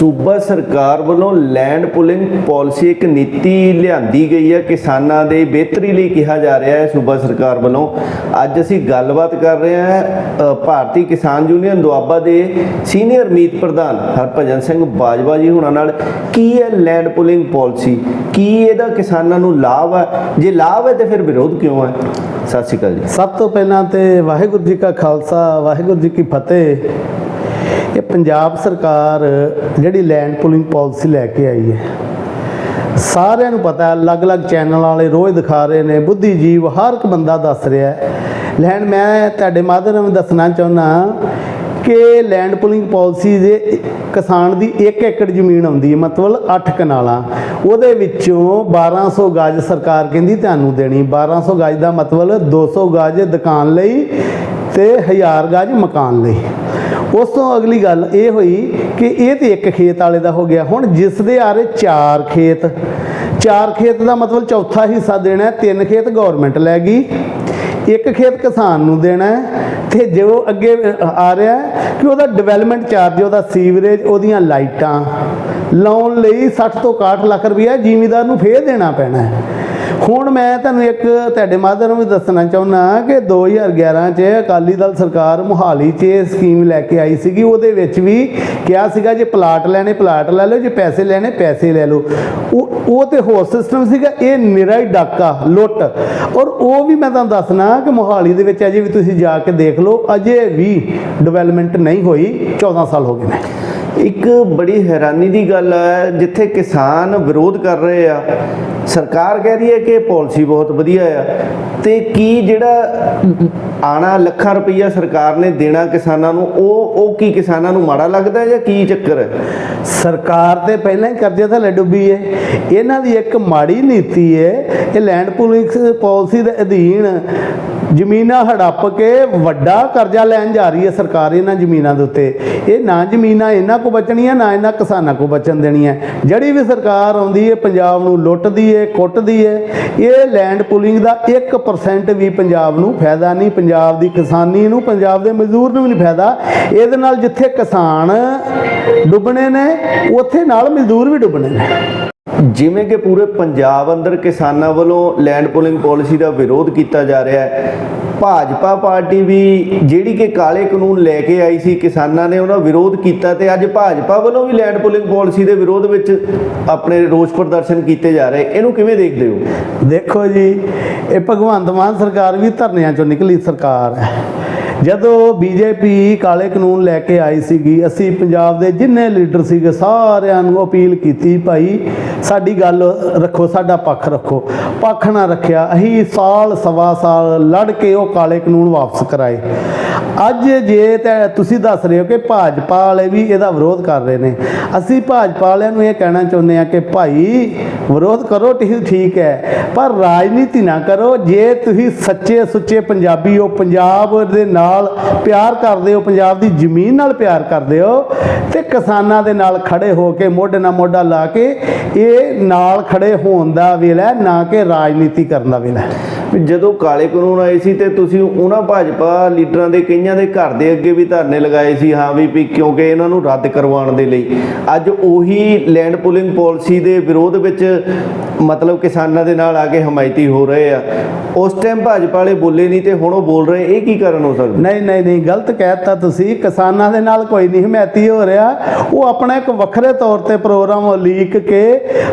ਸੂਬਾ ਸਰਕਾਰ ਵੱਲੋਂ ਲੈਂਡ ਪੁਲਿੰਗ ਪਾਲਿਸੀ ਇੱਕ ਨੀਤੀ ਲਿਆਂਦੀ ਗਈ ਹੈ। ਕਿਸਾਨਾਂ ਦੇ ਬਿਹਤਰੀ ਲਈ ਕਿਹਾ ਜਾ ਰਿਹਾ ਹੈ ਸੂਬਾ ਸਰਕਾਰ ਵੱਲੋਂ। ਅੱਜ ਅਸੀਂ ਗੱਲਬਾਤ ਕਰ ਰਹੇ ਹਾਂ ਭਾਰਤੀ ਕਿਸਾਨ ਯੂਨੀਅਨ ਦੁਆਬਾ ਦੇ ਸੀਨੀਅਰ ਮੀਤ ਪ੍ਰਧਾਨ ਹਰਭਜਨ ਸਿੰਘ ਬਾਜਵਾ ਜੀ ਹੁਣਾਂ ਨਾਲ। ਕੀ ਹੈ ਲੈਂਡ ਪੁਲਿੰਗ ਪਾਲਿਸੀ ਕੀ ਇਹਦਾ ਕਿਸਾਨਾਂ ਨੂੰ ਲਾਭ ਹੈ? ਜੇ ਲਾਭ ਹੈ ਤੇ ਫਿਰ ਵਿਰੋਧ ਕਿਉਂ ਹੈ? ਸਤਿ ਸ਼੍ਰੀ ਅਕਾਲ ਜੀ। ਸਭ ਤੋਂ ਪਹਿਲਾਂ ਤੇ ਵਾਹਿਗੁਰੂ ਜੀ ਕਾ ਖਾਲਸਾ, ਵਾਹਿਗੁਰੂ ਜੀ ਕੀ ਫਤਿਹ। ਪੰਜਾਬ ਸਰਕਾਰ ਜਿਹੜੀ ਲੈਂਡ ਪੁਲਿੰਗ ਪਾਲਿਸੀ ਲੈ ਕੇ ਆਈ ਹੈ, ਸਾਰਿਆਂ ਨੂੰ ਪਤਾ ਹੈ, ਅਲੱਗ-ਅਲੱਗ ਚੈਨਲ ਵਾਲੇ ਰੋਜ਼ ਦਿਖਾ ਰਹੇ ਨੇ, ਬੁੱਧੀਜੀਵ ਹਰ ਇੱਕ ਬੰਦਾ ਦੱਸ ਰਿਹਾ ਹੈ। ਲੈਂਡ ਮੈਂ ਤੁਹਾਡੇ ਮਾਧਿਅਮ ਰਾਹੀਂ ਦੱਸਣਾ ਚਾਹੁੰਦਾ ਕਿ ਲੈਂਡ ਪੁਲਿੰਗ ਪਾਲਿਸੀ ਦੇ ਕਿਸਾਨ ਦੀ 1 ਏਕੜ ਜ਼ਮੀਨ ਆਉਂਦੀ ਹੈ, ਮਤਲਬ 8 ਕਨਾਲਾਂ। ਉਹਦੇ ਵਿੱਚੋਂ 1200 ਗਜ ਸਰਕਾਰ ਕਹਿੰਦੀ ਤੁਹਾਨੂੰ ਦੇਣੀ 1200 ਗਜ ਦਾ ਮਤਲਬ 200 ਗਜ ਦੁਕਾਨ ਲਈ ਤੇ 1000 ਗਜ ਮਕਾਨ ਲਈ। ਉਸ ਤੋਂ ਅਗਲੀ ਗੱਲ ਇਹ ਹੋਈ ਕਿ ਇਹ ਤੇ ਇੱਕ ਖੇਤ ਵਾਲੇ ਦਾ ਹੋ ਗਿਆ। ਹੁਣ ਜਿਸ ਦੇ ਆਰੇ ਚਾਰ ਖੇਤ ਚਾਰ ਖੇਤ ਦਾ ਮਤਲਬ ਚੌਥਾ ਹਿੱਸਾ ਦੇਣਾ ਤਿੰਨ ਖੇਤ ਗਵਰਨਮੈਂਟ ਲੈ ਗਈ, ਇੱਕ ਖੇਤ ਕਿਸਾਨ ਨੂੰ ਦੇਣਾ ਤੇ ਜੋ ਅੱਗੇ ਆ ਰਿਹਾ ਕਿ ਉਹਦਾ ਡਿਵੈਲਪਮੈਂਟ ਚਾਰਜ ਉਹਦਾ ਸੀਵਰੇਜ ਉਹਦੀਆਂ ਲਾਈਟਾਂ ਲਾਉਣ ਲਈ 60 ਤੋਂ 61 ਲੱਖ ਰੁਪਇਆ ਜ਼ਿਮੀਦਾਰ ਨੂੰ ਫੇਰ ਦੇਣਾ ਪੈਣਾ ਹੈ। ਹੁਣ ਮੈਂ ਤੁਹਾਨੂੰ ਇੱਕ ਤੁਹਾਡੇ ਮਾਧਿਅਮ ਵੀ ਦੱਸਣਾ ਚਾਹੁੰਦਾ ਕਿ 2011 ਚ ਅਕਾਲੀ ਦਲ ਸਰਕਾਰ ਮੁਹਾਲੀ 'ਚ ਇਹ ਸਕੀਮ ਲੈ ਕੇ ਆਈ ਸੀਗੀ। ਉਹਦੇ ਵਿੱਚ ਵੀ ਕਿਹਾ ਸੀਗਾ ਜੇ ਪਲਾਟ ਲੈਣੇ ਪਲਾਟ ਲੈ ਲਓ, ਜੇ ਪੈਸੇ ਲੈਣੇ, ਪੈਸੇ ਲੈ ਲਓ। ਉਹ ਉਹ ਤੇ ਹੋਰ ਸਿਸਟਮ ਸੀਗਾ, ਇਹ ਨਿਰਾ ਹੀ ਡਾਕਾ, ਲੁੱਟ। ਔਰ ਉਹ ਵੀ ਮੈਂ ਤੁਹਾਨੂੰ ਦੱਸਣਾ ਕਿ ਮੁਹਾਲੀ ਦੇ ਵਿੱਚ ਅਜੇ ਵੀ ਤੁਸੀਂ ਜਾ ਕੇ ਦੇਖ ਲਓ, ਅਜੇ ਵੀ ਡਿਵੈਲਪਮੈਂਟ ਨਹੀਂ ਹੋਈ 14 ਸਾਲ ਹੋ ਗਏ ਨੇ। ਇੱਕ ਬੜੀ ਹੈਰਾਨੀ ਦੀ ਗੱਲ ਹੈ, ਜਿੱਥੇ ਕਿਸਾਨ ਵਿਰੋਧ ਕਰ ਰਹੇ ਆ। ਸਰਕਾਰ ਕਹਿ ਰਹੀ ਹੈ ਕਿ ਪਾਲਿਸੀ ਬਹੁਤ ਵਧੀਆ ਆ। ਤੇ ਕੀ ਜਿਹੜਾ ਆਣਾ ਲੱਖਾਂ ਰੁਪਈਆ ਸਰਕਾਰ ਨੇ ਦੇਣਾ ਕਿਸਾਨਾਂ ਨੂੰ, ਉਹ ਉਹ ਕੀ ਕਿਸਾਨਾਂ ਨੂੰ ਮਾੜਾ ਲੱਗਦਾ ਜਾਂ ਕੀ ਚੱਕਰ ਹੈ? ਸਰਕਾਰ ਤੇ ਪਹਿਲਾਂ ਹੀ ਕਰਜ਼ੇ ਥੱਲੇ ਡੁੱਬੀ ਹੈ ਇਹਨਾਂ ਦੀ ਇੱਕ ਮਾੜੀ ਨੀਤੀ ਹੈ ਇਹ ਲੈਂਡ ਪੂਲਿੰਗ ਪਾਲਿਸੀ ਦੇ ਅਧੀਨ ਜ਼ਮੀਨਾਂ ਹੜੱਪ ਕੇ ਵੱਡਾ ਕਰਜ਼ਾ ਲੈਣ ਜਾ ਰਹੀ ਹੈ ਸਰਕਾਰ ਇਹਨਾਂ ਜ਼ਮੀਨਾਂ ਦੇ ਉੱਤੇ। ਇਹ ਨਾ ਜ਼ਮੀਨਾਂ ਇਹਨਾਂ ਕੋ ਬਚਣੀਆਂ, ਨਾ ਇਹਨਾਂ ਕਿਸਾਨਾਂ ਕੋ ਬਚਣ ਦੇਣੀਆਂ। ਜਿਹੜੀ ਵੀ ਸਰਕਾਰ ਆਉਂਦੀ ਹੈ, ਪੰਜਾਬ ਨੂੰ ਲੁੱਟਦੀ ਹੈ, ਕੁੱਟਦੀ ਹੈ, ਇਹ ਲੈਂਡ ਪੂਲਿੰਗ ਦਾ 1% ਵੀ ਪੰਜਾਬ ਨੂੰ ਫਾਇਦਾ ਨਹੀਂ। ਪੰਜਾਬ ਦੀ ਕਿਸਾਨੀ ਨੂੰ, ਪੰਜਾਬ ਦੇ ਮਜ਼ਦੂਰ ਨੂੰ ਵੀ ਨਹੀਂ ਫਾਇਦਾ। ਇਹਦੇ ਨਾਲ ਜਿੱਥੇ ਕਿਸਾਨ ਡੁੱਬਣੇ ਨੇ, ਉੱਥੇ ਨਾਲ ਮਜ਼ਦੂਰ ਵੀ ਡੁੱਬਣੇ ਨੇ। ਜਿਵੇਂ ਕਿ ਪੂਰੇ ਪੰਜਾਬ ਅੰਦਰ ਕਿਸਾਨਾਂ ਵੱਲੋਂ ਲੈਂਡ ਪੁਲਿੰਗ ਪਾਲਿਸੀ ਦਾ ਵਿਰੋਧ ਕੀਤਾ ਜਾ ਰਿਹਾ ਹੈ, ਭਾਜਪਾ ਪਾਰਟੀ ਵੀ ਜਿਹੜੀ ਕਿ ਕਾਲੇ ਕਾਨੂੰਨ ਲੈ ਕੇ ਆਈ ਸੀ ਕਿਸਾਨਾਂ ਨੇ ਉਹਨਾਂ ਵਿਰੋਧ ਕੀਤਾ ਤੇ ਅੱਜ ਭਾਜਪਾ ਵੱਲੋਂ ਵੀ ਲੈਂਡ ਪੁਲਿੰਗ ਪਾਲਿਸੀ ਦੇ ਵਿਰੋਧ ਵਿੱਚ ਆਪਣੇ ਰੋਸ ਪ੍ਰਦਰਸ਼ਨ ਕੀਤੇ ਜਾ ਰਹੇ। ਇਹਨੂੰ ਕਿਵੇਂ ਦੇਖਦੇ ਹੋ? ਦੇਖੋ ਜੀ, ਇਹ ਭਗਵੰਤ ਮਾਨ ਸਰਕਾਰ ਵੀ ਧਰਨਿਆਂ ਚੋਂ ਨਿਕਲੀ ਸਰਕਾਰ ਹੈ। ਜਦੋਂ ਬੀਜੇਪੀ ਕਾਲੇ ਕਾਨੂੰਨ ਲੈ ਕੇ ਆਈ ਸੀਗੀ, ਅਸੀਂ ਪੰਜਾਬ ਦੇ ਜਿੰਨੇ ਲੀਡਰ ਸੀਗੇ ਸਾਰਿਆਂ ਨੂੰ ਅਪੀਲ ਕੀਤੀ, ਭਾਈ, ਸਾਡੀ ਗੱਲ ਰੱਖੋ, ਸਾਡਾ ਪੱਖ ਰੱਖੋ। ਪੱਖ ਨਾ ਰੱਖਿਆ, ਅਸੀਂ ਸਾਲ ਸਵਾ ਸਾਲ ਲੜ ਕੇ ਉਹ ਕਾਲੇ ਕਾਨੂੰਨ ਵਾਪਸ ਕਰਾਏ। ਅੱਜ ਜੇ ਤਾਂ, ਤੁਸੀਂ ਦੱਸ ਰਹੇ ਹੋ ਕਿ ਭਾਜਪਾ ਵਾਲੇ ਵੀ ਇਹਦਾ ਵਿਰੋਧ ਕਰ ਰਹੇ ਨੇ। ਅਸੀਂ ਭਾਜਪਾ ਵਾਲਿਆਂ ਨੂੰ ਇਹ ਕਹਿਣਾ ਚਾਹੁੰਦੇ ਆ ਕਿ ਭਾਈ ਵਿਰੋਧ ਕਰੋ, ਠੀਕ ਠੀਕ ਹੈ। ਪਰ ਰਾਜਨੀਤੀ ਨਾ ਕਰੋ, ਜੇ ਤੁਸੀਂ ਸੱਚੇ ਸੁੱਚੇ ਪੰਜਾਬੀ ਹੋ, ਪੰਜਾਬ ਦੇ ਨਾਲ ਪਿਆਰ ਕਰਦੇ ਹੋ, ਪੰਜਾਬ ਦੀ ਜ਼ਮੀਨ ਨਾਲ ਪਿਆਰ ਕਰਦੇ ਹੋ, ਤੇ ਕਿਸਾਨਾਂ ਦੇ ਨਾਲ ਖੜੇ ਹੋ ਕੇ ਮੋਢੇ ਨਾਲ ਮੋਢਾ ਲਾ ਕੇ ਇਹ ਨਾਲ ਖੜੇ ਹੋਣ ਦਾ ਵੇਲਾ ਨਾ ਕਿ ਰਾਜਨੀਤੀ ਕਰਨ ਦਾ ਵੇਲਾ ਜਦੋਂ ਕਾਲੇ ਕਾਨੂੰਨ ਆਏ ਸੀ ਤੇ ਤੁਸੀਂ ਉਹਨਾਂ ਭਾਜਪਾ ਲੀਡਰਾਂ ਦੇ ਕਈਆਂ ਦੇ ਘਰ ਦੇ ਅੱਗੇ ਵੀ ਧਰਨੇ ਲਗਾਏ ਸੀ, ਹਾਂ ਵੀ ਕਿਉਂਕਿ ਇਹਨਾਂ ਨੂੰ ਰੱਦ ਕਰਵਾਉਣ ਦੇ ਲਈ। ਅੱਜ ਉਹੀ ਲੈਂਡ ਪੁਲਿੰਗ ਪਾਲਿਸੀ ਦੇ ਵਿਰੋਧ ਵਿੱਚ ਮਤਲਬ ਕਿਸਾਨਾਂ ਦੇ ਨਾਲ ਆ ਕੇ ਹਮਾਇਤੀ ਹੋ ਰਹੇ ਆ। ਉਸ ਟਾਈਮ ਭਾਜਪਾ ਵਾਲੇ ਬੋਲੇ ਨਹੀਂ ਤੇ ਹੁਣ ਉਹ ਬੋਲ ਰਹੇ, ਇਹ ਕੀ ਕਾਰਨ ਹੋ ਸਕਦਾ? ਨਹੀਂ ਨਹੀਂ ਨਹੀਂ, ਗਲਤ ਕਹਿਤਾ ਤੁਸੀਂ। ਕਿਸਾਨਾਂ ਦੇ ਨਾਲ ਕੋਈ ਨਹੀਂ ਹਮਾਇਤੀ ਹੋ ਰਿਹਾ। ਉਹ ਆਪਣਾ ਇੱਕ ਵੱਖਰੇ ਤੌਰ ਤੇ ਪ੍ਰੋਗਰਾਮ ਲੀਕ ਕੇ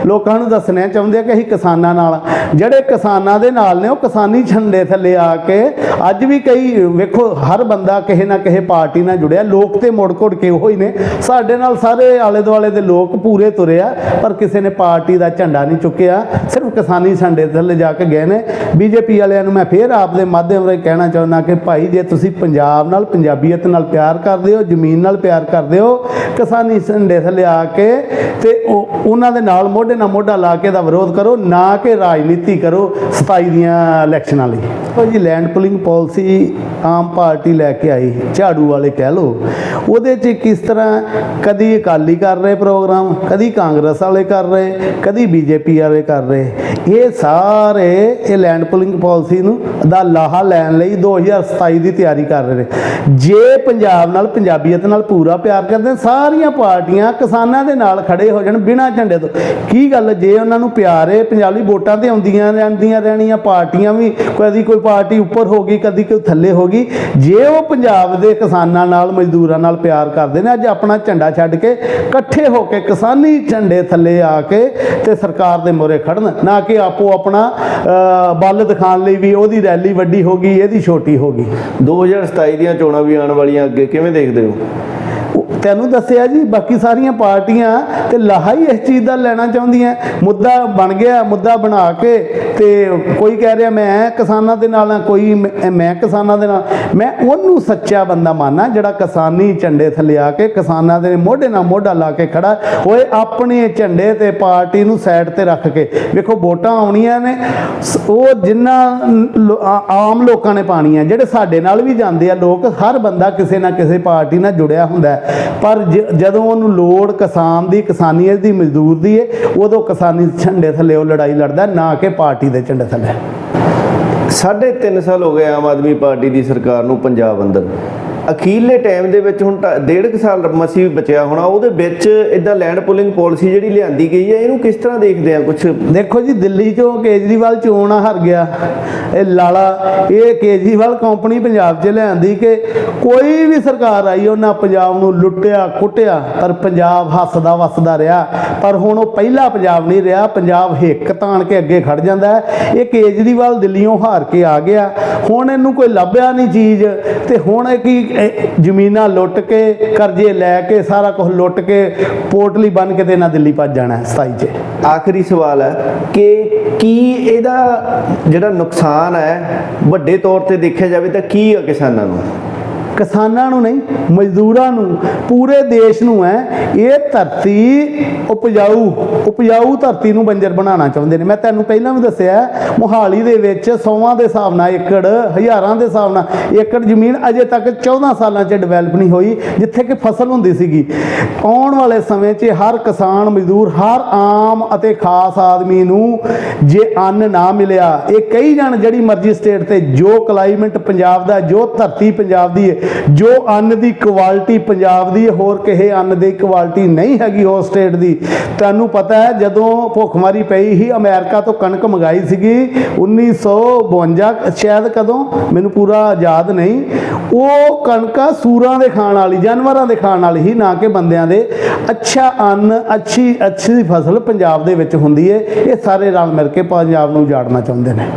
ਲੋਕਾਂ ਨੂੰ ਦੱਸਣਾ ਚਾਹੁੰਦੇ ਆ ਕਿ ਅਸੀਂ ਕਿਸਾਨਾਂ ਨਾਲ ਜਿਹੜੇ ਕਿਸਾਨਾਂ ਦੇ ਨਾਲ ਨੇ, ਉਹ ਕਿਸਾਨੀ ਝੰਡੇ ਥੱਲੇ ਆ ਕੇ ਅੱਜ ਵੀ ਕਈ, ਵੇਖੋ, ਹਰ ਬੰਦਾ ਕਿਸੇ ਨਾ ਕਿਸੇ ਪਾਰਟੀ ਨਾਲ ਜੁੜਿਆ, ਲੋਕ ਤੇ ਮੁੜ ਘੁੜ ਕੇ ਉਹੀ ਨੇ। ਸਾਡੇ ਨਾਲ ਸਾਰੇ ਆਲੇ ਦੁਆਲੇ ਦੇ ਲੋਕ ਪੂਰੇ ਤੁਰੇ ਆ, ਪਰ ਕਿਸੇ ਨੇ ਪਾਰਟੀ ਦਾ ਝੰਡਾ ਨਹੀਂ ਚੁੱਕਿਆ। ਸਿਰਫ ਕਿਸਾਨੀ ਝੰਡੇ ਥੱਲੇ ਜਾ ਕੇ ਗਏ ਨੇ। ਬੀਜੇਪੀ ਵਾਲਿਆਂ ਨੂੰ ਮੈਂ ਫੇਰ ਆਪ ਦੇ ਮਾਧਿਅਮ ਰਾਹੀਂ ਕਹਿਣਾ ਚਾਹੁੰਦਾ ਕਿ ਭਾਈ, ਜੇ ਤੁਸੀਂ ਪੰਜਾਬ ਨਾਲ, ਪੰਜਾਬੀਅਤ ਨਾਲ ਪਿਆਰ ਕਰਦੇ ਹੋ, ਜ਼ਮੀਨ ਨਾਲ ਪਿਆਰ ਕਰਦੇ ਹੋ, ਕਿਸਾਨੀ ਝੰਡੇ ਥੱਲੇ ਆ ਕੇ ਤੇ ਉਹਨਾਂ ਦੇ ਨਾਲ ਮੋਢੇ ਨਾਲ ਮੋਢਾ ਲਾ ਕੇ ਦਾ ਵਿਰੋਧ ਕਰੋ, ਨਾ ਕਿ ਰਾਜਨੀਤੀ ਕਰੋ 27 ਦੀਆਂ ਇਲੈਕਸ਼ਨਾਂ ਲਈ ਦੇਖੋ ਜੀ land pooling policy Aam party ਲੈ ਕੇ ਆਈ ਝਾੜੂ ਵਾਲੇ ਕਹਿ ਲੋ ਉਹਦੇ 'ਚ ਕਿਸ ਤਰ੍ਹਾਂ ਕਦੀ ਅਕਾਲੀ ਕਰ ਰਹੇ ਪ੍ਰੋਗਰਾਮ, ਕਦੀ ਕਾਂਗਰਸ ਵਾਲੇ ਕਰ ਰਹੇ, ਕਦੀ ਬੀਜੇਪੀ ਵਾਲੇ ਕਰ ਰਹੇ। ਇਹ ਸਾਰੇ ਇਹ ਲੈਂਡ ਪੁਲਿੰਗ ਪਾਲਿਸੀ ਨੂੰ ਦਾ ਲਾਹਾ ਲੈਣ ਲਈ 2027 ਦੀ ਤਿਆਰੀ ਕਰ ਰਹੇ ਨੇ। ਜੇ ਪੰਜਾਬ ਨਾਲ, ਪੰਜਾਬੀਅਤ ਨਾਲ ਪੂਰਾ ਪਿਆਰ ਕਰਦੇ ਸਾਰੀਆਂ ਪਾਰਟੀਆਂ ਕਿਸਾਨਾਂ ਦੇ ਨਾਲ ਖੜੇ ਹੋ ਜਾਣ ਬਿਨਾਂ ਝੰਡੇ ਤੋਂ। ਕੀ ਗੱਲ, ਜੇ ਉਹਨਾਂ ਨੂੰ ਪਿਆਰ ਹੈ, ਪੰਜਾਬੀ ਵੋਟਾਂ ਤੇ ਆਉਂਦੀਆਂ ਰਹਿੰਦੀਆਂ ਰਹਿਣੀਆਂ, ਪਾਰਟੀਆਂ ਵੀ ਕਦੀ ਕੋਈ ਪਾਰਟੀ ਉੱਪਰ ਹੋ ਗਈ, ਕਦੀ ਕੋਈ ਥੱਲੇ ਹੋ ਗਈ ਜੇ ਉਹ ਪੰਜਾਬ ਦੇ ਕਿਸਾਨਾਂ ਨਾਲ ਮਜ਼ਦੂਰਾਂ ਨਾਲ ਪਿਆਰ ਕਰਦੇ ਨੇ ਅੱਜ ਆਪਣਾ ਝੰਡਾ ਛੱਡ ਕੇ ਇਕੱਠੇ ਹੋ ਕੇ ਕਿਸਾਨੀ ਝੰਡੇ ਥੱਲੇ ਆ ਕੇ ਤੇ ਸਰਕਾਰ ਦੇ ਮੋਰੇ ਖੜਨ ਨਾ ਕਿ ਆਪੋ ਆਪਣਾ ਅ, ਬਲ ਦਿਖਾਉਣ ਲਈ ਵੀ ਉਹਦੀ ਰੈਲੀ ਵੱਡੀ ਹੋ ਗਈ ਇਹਦੀ ਛੋਟੀ ਹੋ ਗਈ। 2027 ਦੀਆਂ ਚੋਣਾਂ ਵੀ ਆਉਣ ਵਾਲੀਆਂ ਅੱਗੇ ਕਿਵੇਂ ਦੇਖਦੇ ਹੋ? ਤੈਨੂੰ ਦੱਸਿਆ ਜੀ ਬਾਕੀ ਸਾਰੀਆਂ ਪਾਰਟੀਆਂ ਤੇ ਲਾਹਾ ਹੀ ਇਸ ਚੀਜ਼ ਦਾ ਲੈਣਾ ਚਾਹੁੰਦੀਆਂ। ਮੁੱਦਾ ਬਣ ਗਿਆ, ਮੁੱਦਾ ਬਣਾ ਕੇ ਤੇ ਕੋਈ ਕਹਿ ਰਿਹਾ ਮੈਂ ਕਿਸਾਨਾਂ ਦੇ ਨਾਲ ਕੋਈ ਮੈਂ ਮੈਂ ਕਿਸਾਨਾਂ ਦੇ ਨਾਲ। ਮੈਂ ਉਹਨੂੰ ਸੱਚਾ ਬੰਦਾ ਮੰਨਣਾ ਜਿਹੜਾ ਕਿਸਾਨੀ ਝੰਡੇ ਥੱਲੇ ਆ ਕੇ ਕਿਸਾਨਾਂ ਦੇ ਮੋਢੇ ਨਾਲ ਮੋਢਾ ਲਾ ਕੇ ਖੜਾ ਹੋਏ ਆਪਣੇ ਝੰਡੇ ਤੇ ਪਾਰਟੀ ਨੂੰ ਸਾਈਡ ਤੇ ਰੱਖ ਕੇ। ਵੇਖੋ ਵੋਟਾਂ ਆਉਣੀਆਂ ਨੇ, ਸ- ਉਹ ਜਿੰਨਾ ਆਮ ਲੋਕਾਂ ਨੇ ਪਾਣੀਆਂ ਜਿਹੜੇ ਸਾਡੇ ਨਾਲ ਵੀ ਜਾਂਦੇ ਆ, ਲੋਕ, ਹਰ ਬੰਦਾ ਕਿਸੇ ਨਾ ਕਿਸੇ ਪਾਰਟੀ ਨਾਲ ਜੁੜਿਆ ਹੁੰਦਾ ਪਰ ਜਦੋਂ ਉਹਨੂੰ ਲੋੜ ਕਿਸਾਨ ਦੀ ਕਿਸਾਨੀਅਤ ਦੀ, ਮਜ਼ਦੂਰ ਦੀ ਹੈ ਉਦੋਂ ਕਿਸਾਨੀ ਝੰਡੇ ਥੱਲੇ, ਉਹ ਲੜਾਈ ਲੜਦਾ, ਨਾ ਕਿ ਪਾਰਟੀ ਦੇ ਝੰਡੇ ਥੱਲੇ। ਸਾਢੇ ਤਿੰਨ ਸਾਲ ਹੋ ਗਏ ਆਮ ਆਦਮੀ ਪਾਰਟੀ ਦੀ ਸਰਕਾਰ ਨੂੰ ਪੰਜਾਬ ਅੰਦਰ। ਅਖੀਰਲੇ ਟਾਈਮ ਦੇ ਵਿੱਚ ਹੁਣ ਢਾ- ਡੇਢ ਕੁ ਸਾਲ ਮਸੀ ਬਚਿਆ ਹੋਣਾ, ਉਹਦੇ ਵਿੱਚ ਇਦਾਂ ਲੈਂਡ ਪੁਲਿੰਗ ਪਾਲਿਸੀ ਜਿਹੜੀ ਲਿਆਂਦੀ ਗਈ ਹੈ, ਇਹਨੂੰ ਕਿਸ ਤਰ੍ਹਾਂ ਦੇਖਦੇ ਆ ਕੁਝ ਦੇਖੋ ਜੀ, ਦਿੱਲੀ ਚੋਂ ਕੇਜਰੀਵਾਲ ਚੋਣ ਹਾਰ ਗਿਆ। ਇਹ ਲਾਲਾ, ਇਹ ਕੇਜਰੀਵਾਲ ਕੰਪਨੀ ਪੰਜਾਬ 'ਚ ਲਿਆਂਦੀ ਕਿ ਕੋਈ ਵੀ ਸਰਕਾਰ ਆਈ, ਉਹਨਾਂ ਪੰਜਾਬ ਨੂੰ ਲੁੱਟਿਆ, ਕੁੱਟਿਆ, ਪਰ ਪੰਜਾਬ ਹੱਸਦਾ ਵਸਦਾ ਰਿਹਾ। ਪਰ ਹੁਣ ਉਹ ਪਹਿਲਾ ਪੰਜਾਬ ਨਹੀਂ ਰਿਹਾ, ਪੰਜਾਬ ਹਿੱਕ ਤਾਣ ਕੇ ਅੱਗੇ ਖੜ ਜਾਂਦਾ ਹੈ। ਇਹ ਕੇਜਰੀਵਾਲ ਦਿੱਲੀੋਂ ਹਾਰ ਕੇ ਆ ਗਿਆ। ਹੁਣ ਇਹਨੂੰ ਕੋਈ ਲੱਭਿਆ ਨਹੀਂ ਚੀਜ਼, ਤੇ ਹੁਣ ਇਹ ਕੀ ਜ਼ਮੀਨਾਂ ਲੁੱਟ ਕੇ, ਕਰਜ਼ੇ ਲੈ ਕੇ, ਸਾਰਾ ਕੁਝ ਲੁੱਟ ਕੇ ਪੋਟਲੀ ਬਣ ਕੇ ਤੇ ਇਹਨਾਂ ਦਿੱਲੀ ਭੱਜ ਜਾਣਾ 27 ਚ। ਆਖਰੀ ਸਵਾਲ ਹੈ ਕਿ ਕੀ ਇਹਦਾ ਜਿਹੜਾ ਨੁਕਸਾਨ ਹੈ, ਵੱਡੇ ਤੌਰ ਤੇ ਦੇਖਿਆ ਜਾਵੇ ਤਾਂ ਕੀ ਆ ਕਿਸਾਨਾਂ ਨੂੰ? ਕਿਸਾਨਾਂ ਨੂੰ ਨਹੀਂ, ਮਜ਼ਦੂਰਾਂ ਨੂੰ, ਪੂਰੇ ਦੇਸ਼ ਨੂੰ ਹੈ, ਇਹ ਧਰਤੀ ਉਪਜਾਊ ਉਪਜਾਊ ਧਰਤੀ ਨੂੰ ਬੰਜਰ ਬਣਾਉਣਾ ਚਾਹੁੰਦੇ ਨੇ। ਮੈਂ ਤੁਹਾਨੂੰ ਪਹਿਲਾਂ ਵੀ ਦੱਸਿਆ ਮੋਹਾਲੀ ਦੇ ਵਿੱਚ ਸੌਵਾਂ ਦੇ ਹਿਸਾਬ ਨਾਲ ਏਕੜ, ਹਜ਼ਾਰਾਂ ਦੇ ਹਿਸਾਬ ਨਾਲ ਏਕੜ ਜ਼ਮੀਨ ਅਜੇ ਤੱਕ 14 ਸਾਲਾਂ 'ਚ ਡਿਵੈਲਪ ਨਹੀਂ ਹੋਈ, ਜਿੱਥੇ ਕਿ ਫਸਲ ਹੁੰਦੀ ਸੀਗੀ। ਆਉਣ ਵਾਲੇ ਸਮੇਂ 'ਚ ਹਰ ਕਿਸਾਨ, ਮਜ਼ਦੂਰ, ਹਰ ਆਮ ਅਤੇ ਖਾਸ ਆਦਮੀ ਨੂੰ ਜੇ ਅੰਨ ਨਾ ਮਿਲਿਆ, ਇਹ ਕਈ ਜਣ ਜਿਹੜੀ ਮਰਜ਼ੀ ਸਟੇਟ ਤੇ ਜੋ ਕਲਾਈਮੇਟ ਪੰਜਾਬ ਦਾ, ਜੋ ਧਰਤੀ ਪੰਜਾਬ ਦੀ ਹੈ ਜੋ ਅੰਨ ਦੀ ਕੁਆਲਿਟੀ ਪੰਜਾਬ ਦੀ ਹੋਰ ਕਿਸੇ ਅੰਨ ਦੀ ਕੁਆਲਿਟੀ ਨਹੀਂ ਹੈਗੀ ਉਸ ਸਟੇਟ ਦੀ। ਤੁਹਾਨੂੰ ਪਤਾ ਹੈ, ਜਦੋਂ ਭੁੱਖਮਰੀ ਪਈ ਸੀ, ਅਮਰੀਕਾ ਤੋਂ ਕਣਕ ਮੰਗਾਈ ਸੀਗੀ 1952 ਸ਼ਾਇਦ ਕਦੋਂ, ਮੈਨੂੰ ਪੂਰਾ ਯਾਦ ਨਹੀਂ। ਉਹ ਕਣਕਾਂ ਸੂਰਾਂ ਦੇ ਖਾਣ ਵਾਲੀ, ਜਾਨਵਰਾਂ ਦੇ ਖਾਣ ਵਾਲੀ ਹੀ ਨਾ ਕਿ ਬੰਦਿਆਂ ਦੇ। ਅੱਛਾ ਅੰਨ, ਅੱਛੀ ਅੱਛੀ ਫਸਲ ਪੰਜਾਬ ਦੇ ਵਿੱਚ ਹੁੰਦੀ ਹੈ। ਇਹ ਸਾਰੇ ਰਲ ਮਿਲ ਕੇ ਪੰਜਾਬ ਨੂੰ ਉਜਾੜਨਾ ਚਾਹੁੰਦੇ ਨੇ।